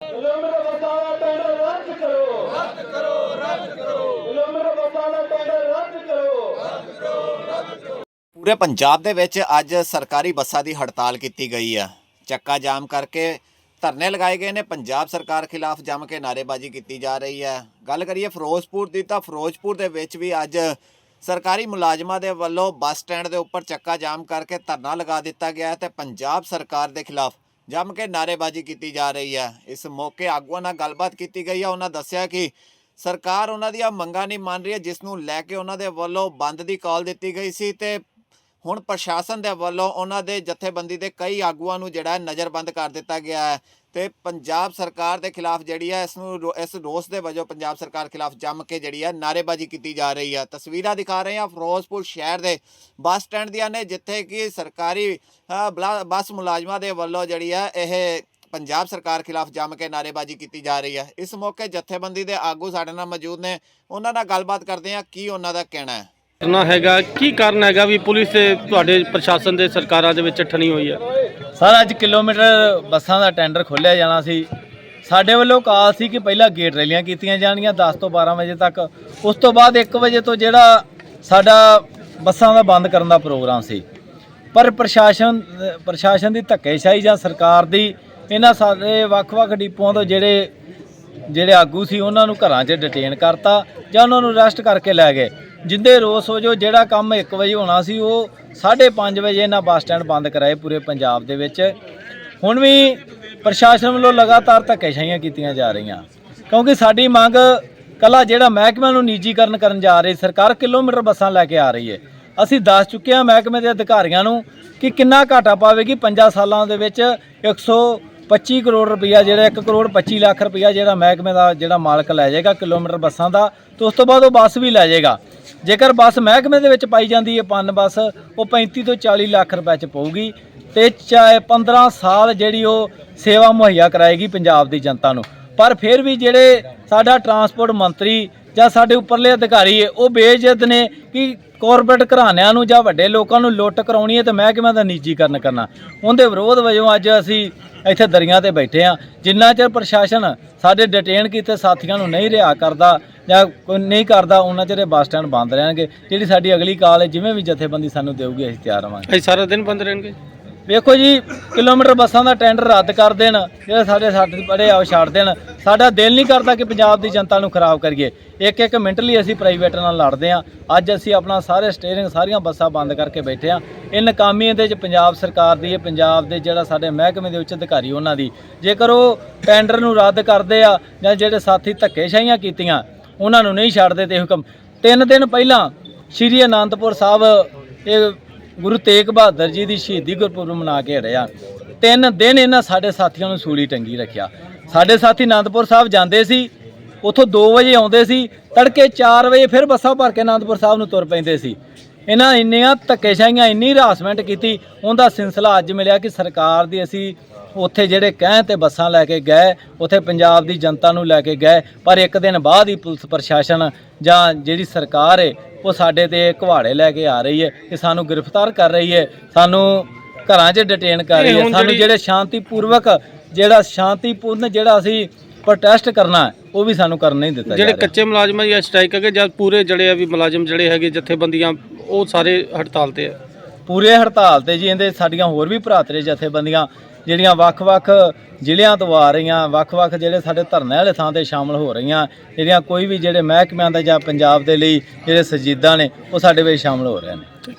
Kilometre ਬੱਸਾਂ ਦਾ tender ਰੱਦ ਕਰੋ। ਰੱਦ ਕਰੋ ਰੱਦ ਕਰੋ। ਕਿਲੋਮੀਟਰ ਬੱਸਾਂ ਦਾ ਟੈਂਡਰ ਰੱਦ ਕਰੋ। ਪੂਰੇ ਪੰਜਾਬ ਦੇ ਵਿੱਚ ਅੱਜ ਸਰਕਾਰੀ ਬੱਸਾਂ ਦੀ ਹੜਤਾਲ ਕੀਤੀ ਗਈ ਹੈ ਚੱਕਾ ਜਾਮ ਕਰਕੇ ਧਰਨੇ ਲਗਾਏ ਗਏ ਨੇ। ਪੰਜਾਬ ਸਰਕਾਰ ਖਿਲਾਫ ਜੰਮ ਕੇ ਨਾਅਰੇਬਾਜ਼ੀ ਕੀਤੀ ਜਾ ਰਹੀ ਹੈ ਗੱਲ ਕਰੀਏ ਫਿਰੋਜ਼ਪੁਰ ਦੀ ਤਾਂ ਫਿਰੋਜ਼ਪੁਰ ਦੇ ਵਿੱਚ ਵੀ ਅੱਜ ਸਰਕਾਰੀ ਮੁਲਾਜ਼ਮਾਂ ਦੇ ਵੱਲੋਂ ਬੱਸ ਸਟੈਂਡ ਦੇ ਉੱਪਰ ਚੱਕਾ ਜਾਮ ਕਰਕੇ ਧਰਨਾ ਲਗਾ ਦਿੱਤਾ ਗਿਆ ਹੈ ਤੇ ਪੰਜਾਬ ਸਰਕਾਰ ਦੇ ਖਿਲਾਫ ਜੰਮ ਕੇ ਨਾਅਰੇਬਾਜ਼ੀ ਕੀਤੀ ਜਾ ਰਹੀ ਹੈ। ਇਸ ਮੌਕੇ ਆਗੂਆਂ ਨਾਲ ਗੱਲਬਾਤ ਕੀਤੀ ਗਈ ਹੈ। ਉਹਨਾਂ ਦੱਸਿਆ ਕਿ ਸਰਕਾਰ ਉਹਨਾਂ ਦੀਆਂ ਮੰਗਾਂ ਨਹੀਂ ਮੰਨ ਰਹੀ ਹੈ, ਜਿਸ ਨੂੰ ਲੈ ਕੇ ਉਹਨਾਂ ਦੇ ਵੱਲੋਂ ਬੰਦ ਦੀ ਕਾਲ ਦਿੱਤੀ ਗਈ ਸੀ ਤੇ ਹੁਣ ਪ੍ਰਸ਼ਾਸਨ ਦੇ ਵੱਲੋਂ ਉਹਨਾਂ ਦੇ ਜਥੇਬੰਦੀ ਦੇ ਕਈ ਆਗੂਆਂ ਨੂੰ ਜਿਹੜਾ ਹੈ ਨਜ਼ਰਬੰਦ ਕਰ ਦਿੱਤਾ ਗਿਆ ਹੈ ਤੇ ਪੰਜਾਬ ਸਰਕਾਰ ਦੇ ਖਿਲਾਫ ਜਿਹੜੀ ਹੈ ਇਸ ਨੂੰ ਰੋ- ਇਸ ਰੋਸ ਦੇ ਵਜੋਂ ਪੰਜਾਬ ਸਰਕਾਰ ਖਿਲਾਫ ਜੰਮ ਕੇ ਜਿਹੜੀ ਹੈ ਨਾਅਰੇਬਾਜ਼ੀ ਕੀਤੀ ਜਾ ਰਹੀ ਹੈ। ਤਸਵੀਰਾਂ ਦਿਖਾ ਰਹੇ ਹਾਂ ਫਿਰੋਜ਼ਪੁਰ ਸ਼ਹਿਰ ਦੇ ਬੱਸ ਸਟੈਂਡ ਦੀਆਂ ਨੇ, ਜਿੱਥੇ ਕਿ ਸਰਕਾਰੀ ਬਲਾ- ਬੱਸ ਮੁਲਾਜ਼ਮਾਂ ਦੇ ਵੱਲੋਂ ਜਿਹੜੀ ਹੈ ਇਹ ਪੰਜਾਬ ਸਰਕਾਰ ਖਿਲਾਫ ਜੰਮ ਕੇ ਨਾਅਰੇਬਾਜ਼ੀ ਕੀਤੀ ਜਾ ਰਹੀ ਹੈ। ਇਸ ਮੌਕੇ ਜਥੇਬੰਦੀ ਦੇ ਆਗੂ ਸਾਡੇ ਨਾਲ ਮੌਜੂਦ ਨੇ। ਉਹਨਾਂ ਨਾਲ ਗੱਲਬਾਤ ਕਰਦੇ ਹਾਂ ਕੀ ਉਹਨਾਂ ਦਾ ਕਹਿਣਾ ਹੈ। ਕਰਨਾ ਹੈਗਾ, ਕੀ ਕਾਰਨ ਹੈਗਾ ਵੀ ਪੁਲਿਸ ਤੇ ਤੁਹਾਡੇ ਪ੍ਰਸ਼ਾਸਨ ਦੇ ਸਰਕਾਰਾਂ ਦੇ ਵਿੱਚ ਠਣੀ ਹੋਈ ਹੈ? ਸਰ, ਅੱਜ ਕਿਲੋਮੀਟਰ ਬੱਸਾਂ ਦਾ ਟੈਂਡਰ ਖੋਲ੍ਹਿਆ ਜਾਣਾ ਸੀ। ਸਾਡੇ ਵੱਲੋਂ ਕਾਲ ਸੀ ਕਿ ਪਹਿਲਾਂ ਗੇਟ ਰੈਲੀਆਂ ਕੀਤੀਆਂ ਜਾਣਗੀਆਂ 10 ਤੋਂ 12 ਵਜੇ ਤੱਕ। ਉਸ ਤੋਂ ਬਾਅਦ 1 ਵਜੇ ਤੋਂ ਜਿਹੜਾ ਸਾਡਾ ਬੱਸਾਂ ਦਾ ਬੰਦ ਕਰਨ ਦਾ ਪ੍ਰੋਗਰਾਮ ਸੀ। ਪਰ ਪ੍ਰਸ਼ਾਸਨ ਪ੍ਰਸ਼ਾਸਨ ਦੀ ਧੱਕੇਸ਼ਾਹੀ ਜਾਂ ਸਰਕਾਰ ਦੀ ਇਹਨਾਂ ਸਾਰੇ ਵੱਖ-ਵੱਖ ਡਿਪੂਆਂ ਤੋਂ ਜਿਹੜੇ ਜਿਹੜੇ ਆਗੂ ਸੀ, ਉਹਨਾਂ ਨੂੰ ਘਰਾਂ 'ਚ ਡਿਟੇਨ ਕਰਤਾ ਜਾਂ ਉਹਨਾਂ ਨੂੰ ਅਰੈਸਟ ਕਰਕੇ ਲੈ ਗਏ। ਜਿੰਦੇ ਰੋਸ ਵਜੋਂ ਜਿਹੜਾ ਕੰਮ 1 ਵਜੇ ਹੋਣਾ ਸੀ, ਉਹ 5:30 ਵਜੇ ਇਹਨਾਂ ਬੱਸ ਸਟੈਂਡ ਬੰਦ ਕਰਾਏ ਪੂਰੇ ਪੰਜਾਬ ਦੇ ਵਿੱਚ। ਹੁਣ ਵੀ ਪ੍ਰਸ਼ਾਸਨ ਵੱਲੋਂ ਲਗਾਤਾਰ ਧੱਕੇਸ਼ਾਹੀਆਂ ਕੀਤੀਆਂ ਜਾ ਰਹੀਆਂ। ਕਿਉਂਕਿ ਸਾਡੀ ਮੰਗ ਕੱਲਾ ਜਿਹੜਾ ਮਹਿਕਮੇ ਨੂੰ ਨਿੱਜੀਕਰਨ ਕਰਨ ਜਾ ਰਹੀ, ਸਰਕਾਰ ਕਿਲੋਮੀਟਰ ਬੱਸਾਂ ਲੈ ਕੇ ਆ ਰਹੀ ਹੈ। ਅਸੀਂ ਦੱਸ ਚੁੱਕੇ ਹਾਂ ਮਹਿਕਮੇ ਦੇ ਅਧਿਕਾਰੀਆਂ ਨੂੰ ਕਿ ਕਿੰਨਾ ਘਾਟਾ ਪਾਵੇਗੀ। 5 ਸਾਲਾਂ ਦੇ ਵਿੱਚ 125 ਕਰੋੜ ਰੁਪਈਆ ਜਿਹੜਾ 1 ਕਰੋੜ 25 ਲੱਖ ਰੁਪਈਆ ਜਿਹੜਾ ਮਹਿਕਮੇ ਦਾ ਜਿਹੜਾ ਮਾਲਕ ਲੈ ਜਾਏਗਾ ਕਿਲੋਮੀਟਰ ਬੱਸਾਂ ਦਾ, ਤੇ ਉਸ ਤੋਂ ਬਾਅਦ ਉਹ ਬੱਸ ਵੀ ਲੈ ਜਾਏਗਾ। ਜੇਕਰ ਬੱਸ ਮਹਿਕਮੇ ਦੇ ਵਿੱਚ ਪਾਈ ਜਾਂਦੀ ਹੈ ਪੰਨ ਬੱਸ, ਉਹ 35 ਤੋਂ 40 ਲੱਖ ਰੁਪਏ ਚ ਪਊਗੀ ਤੇ ਚਾਹੇ 15 ਸਾਲ ਜਿਹੜੀ ਉਹ ਸੇਵਾ ਮੁਹੱਈਆ ਕਰਾਏਗੀ ਪੰਜਾਬ ਦੀ ਜਨਤਾ ਨੂੰ। ਪਰ ਫਿਰ ਵੀ ਜਿਹੜੇ ਸਾਡਾ ਟਰਾਂਸਪੋਰਟ ਮੰਤਰੀ ਜਾਂ ਸਾਡੇ ਉੱਪਰਲੇ ਅਧਿਕਾਰੀ ਹੈ, ਉਹ ਬੇਇੱਜ਼ਤ ਨੇ ਕਿ ਕਾਰਪੋਰੇਟ ਘਰਾਣਿਆਂ ਨੂੰ ਜਾਂ ਵੱਡੇ ਲੋਕਾਂ ਨੂੰ ਲੁੱਟ ਕਰਾਉਣੀ ਹੈ ਤੇ ਮਹਿਕਮਿਆਂ ਦਾ ਨਿੱਜੀਕਰਨ ਕਰਨਾ। ਉਹਦੇ ਵਿਰੋਧ ਵਜੋਂ ਅੱਜ ਅਸੀਂ ਇੱਥੇ ਦਰੀਆਂ ਤੇ ਬੈਠੇ ਆ ਜਿੰਨਾ ਚਿਰ ਪ੍ਰਸ਼ਾਸਨ ਸਾਡੇ ਡਿਟੇਨ ਕੀਤੇ ਸਾਥੀਆਂ ਨੂੰ ਨਹੀਂ ਰਿਹਾ ਕਰਦਾ ਜਾਂ ਕੋਈ ਨਹੀਂ ਕਰਦਾ ਉਹਨਾਂ ਚਿਰ ਇਹ ਬੱਸ ਸਟੈਂਡ ਬੰਦ ਰਹਿਣਗੇ। ਜਿਹੜੀ ਸਾਡੀ ਅਗਲੀ ਕਾਲ ਹੈ ਜਿਵੇਂ ਵੀ ਜਥੇਬੰਦੀ ਸਾਨੂੰ ਦੇਊਗੀ ਅਸੀਂ ਤਿਆਰ ਰਵਾਂਗੇ। ਅਸੀਂ ਸਾਰਾ ਦਿਨ ਬੰਦ ਰਹਿਣਗੇ? ਵੇਖੋ ਜੀ ਕਿਲੋਮੀਟਰ ਬੱਸਾਂ ਦਾ ਟੈਂਡਰ ਰੱਦ ਕਰ ਦੇਣ ਜਿਹੜੇ ਸਾਡੇ ਸਾਡੇ ਬੜੇ ਆ ਉਹ ਛੱਡ ਦੇਣ। ਸਾਡਾ ਦਿਲ ਨਹੀਂ ਕਰਦਾ ਕਿ ਪੰਜਾਬ ਦੀ ਜਨਤਾ ਨੂੰ ਖਰਾਬ ਕਰੀਏ। ਇੱਕ ਇੱਕ ਮਿੰਟ ਲਈ ਅਸੀਂ ਪ੍ਰਾਈਵੇਟ ਨਾਲ ਲੜਦੇ ਆ ਅੱਜ ਅਸੀਂ ਆਪਣਾ ਸਾਰੇ ਸਟੀਅਰਿੰਗ ਸਾਰੀਆਂ ਬੱਸਾਂ ਬੰਦ ਕਰਕੇ ਬੈਠੇ ਆ ਇਹ ਨਾਕਾਮੀ ਇਹਦੇ ਚ ਪੰਜਾਬ ਸਰਕਾਰ ਦੀ ਹੈ ਪੰਜਾਬ ਦੇ ਜਿਹੜਾ ਸਾਡੇ ਮਹਿਕਮੇ ਦੇ ਉੱਚ ਅਧਿਕਾਰੀ ਉਹਨਾਂ ਦੀ। ਜੇਕਰ ਉਹ ਟੈਂਡਰ ਨੂੰ ਰੱਦ ਕਰਦੇ ਆ ਜਾਂ ਜਿਹੜੇ ਸਾਥੀ ਧੱਕੇਸ਼ਾਹੀਆਂ ਕੀਤੀਆਂ ਉਹਨਾਂ ਨੂੰ ਨਹੀਂ ਛੱਡਦੇ ਤੇ ਹੁਕਮ। ਤਿੰਨ ਦਿਨ ਪਹਿਲਾਂ ਸ਼੍ਰੀ ਅਨੰਦਪੁਰ ਸਾਹਿਬ ਇਹ ਗੁਰੂ ਤੇਗ ਬਹਾਦਰ ਜੀ ਦੀ ਸ਼ਹੀਦੀ ਗੁਰਪੁਰਬ ਮਨਾ ਕੇ ਹੜਿਆ ਤਿੰਨ ਦਿਨ ਇਹਨਾਂ ਸਾਡੇ ਸਾਥੀਆਂ ਨੂੰ ਸੂਲੀ ਟੰਗੀ ਰੱਖਿਆ। ਸਾਡੇ ਸਾਥੀ ਅਨੰਦਪੁਰ ਸਾਹਿਬ ਜਾਂਦੇ ਸੀ, ਉਥੋਂ 2 ਵਜੇ ਆਉਂਦੇ ਸੀ, ਤੜਕੇ 4 ਵਜੇ ਫਿਰ ਬੱਸਾਂ ਭਰ ਕੇ ਅਨੰਦਪੁਰ ਸਾਹਿਬ ਨੂੰ ਤੁਰ ਪੈਂਦੇ ਸੀ। ਇਹਨਾਂ ਇੰਨੀਆਂ ਧੱਕੇਸ਼ਾਹੀਆਂ, ਇੰਨੀ ਹਰਾਸਮੈਂਟ ਕੀਤੀ, ਉਹਦਾ ਸਿਲਸਿਲਾ ਅੱਜ ਮਿਲਿਆ ਕਿ ਸਰਕਾਰ ਦੀ ਅਸੀਂ ਉੱਥੇ ਜਿਹੜੇ ਕਹਿ ਤੇ ਬੱਸਾਂ ਲੈ ਕੇ ਗਏ ਉੱਥੇ ਪੰਜਾਬ ਦੀ ਜਨਤਾ ਨੂੰ ਲੈ ਕੇ ਗਏ ਪਰ ਇੱਕ ਦਿਨ ਬਾਅਦ ਹੀ ਪੁਲਿਸ ਪ੍ਰਸ਼ਾਸਨ ਜਾਂ ਜਿਹੜੀ ਸਰਕਾਰ ਹੈ ਉਹ ਸਾਡੇ ਤੇ ਘਵਾੜੇ ਲੈ ਕੇ ਆ ਰਹੀ ਹੈ ਕਿ ਸਾਨੂੰ ਗ੍ਰਿਫਤਾਰ ਕਰ ਰਹੀ ਹੈ ਸਾਨੂੰ ਘਰਾਂ 'ਚ ਡਿਟੇਨ ਕਰ ਰਹੀ ਹੈ ਸਾਨੂੰ ਜਿਹੜੀ- ਸ਼ਾਂਤੀਪੂਰਵਕ ਜਿਹੜਾ ਸ਼ਾਂਤੀਪੂਰਨ ਜਿਹੜਾ ਅਸੀਂ ਪ੍ਰੋਟੈਸਟ ਕਰਨਾ ਉਹ ਵੀ ਸਾਨੂੰ ਕਰਨ ਨਹੀਂ ਦਿੱਤਾ ਜਿਹੜੇ ਜਾ ਕੱਚੇ ਮੁਲਾਜ਼ਮਾਂ ਦੀ ਸਟ੍ਰਾਈਕ ਹੈਗੇ ਜਾਂ ਪੂਰੇ ਜਿਹੜੇ ਆ ਵੀ ਮੁਲਾਜ਼ਮ ਜਿਹੜੇ ਹੈਗੇ ਜਥੇਬੰਦੀਆਂ ਉਹ ਸਾਰੇ ਹੜਤਾਲ ਤੇ ਆ? ਪੂਰੇ ਹੜਤਾਲ ਤੇ ਜੀ ਇਹਦੇ ਸਾਡੀਆਂ ਹੋਰ ਵੀ ਭਰਾਤਰੇ ਜਥੇਬੰਦੀਆਂ ਜਿਹੜੀਆਂ ਵੱਖ-ਵੱਖ ਜ਼ਿਲ੍ਹਿਆਂ ਤੋਂ ਆ ਰਹੀਆਂ, ਵੱਖ-ਵੱਖ ਜਿਹੜੇ ਸਾਡੇ ਧਰਨੇ ਵਾਲੇ ਥਾਂ ਤੇ ਸ਼ਾਮਲ ਹੋ ਰਹੀਆਂ, ਜਿਹੜੀਆਂ ਕੋਈ ਵੀ ਜਿਹੜੇ ਮਹਿਕਮਿਆਂ ਦਾ ਜਾਂ ਪੰਜਾਬ ਦੇ ਲਈ ਜਿਹੜੇ ਸੰਜੀਦਾਂ ਨੇ, ਉਹ ਸਾਡੇ ਵਿੱਚ ਸ਼ਾਮਲ ਹੋ ਰਹੇ ਨੇ।